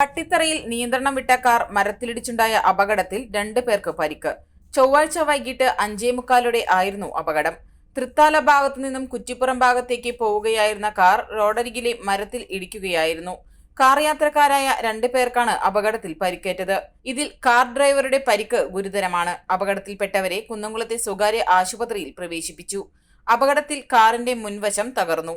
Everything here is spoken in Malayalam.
പട്ടിത്തറയിൽ നിയന്ത്രണം വിട്ട കാർ മരത്തിലിടിച്ചുണ്ടായ അപകടത്തിൽ രണ്ട് പേർക്ക് പരിക്ക്. ചൊവ്വാഴ്ച വൈകിട്ട് അഞ്ചേ മുക്കാലോടെ ആയിരുന്നു അപകടം. തൃത്താല ഭാഗത്തു നിന്നും കുറ്റിപ്പുറം ഭാഗത്തേക്ക് പോവുകയായിരുന്ന കാർ റോഡരികിലെ മരത്തിൽ ഇടിക്കുകയായിരുന്നു. കാർ യാത്രക്കാരായ രണ്ടു പേർക്കാണ് അപകടത്തിൽ പരിക്കേറ്റത്. ഇതിൽ കാർ ഡ്രൈവറുടെ പരിക്ക് ഗുരുതരമാണ്. അപകടത്തിൽപ്പെട്ടവരെ കുന്നംകുളത്തെ സ്വകാര്യ ആശുപത്രിയിൽ പ്രവേശിപ്പിച്ചു. അപകടത്തിൽ കാറിന്റെ മുൻവശം തകർന്നു.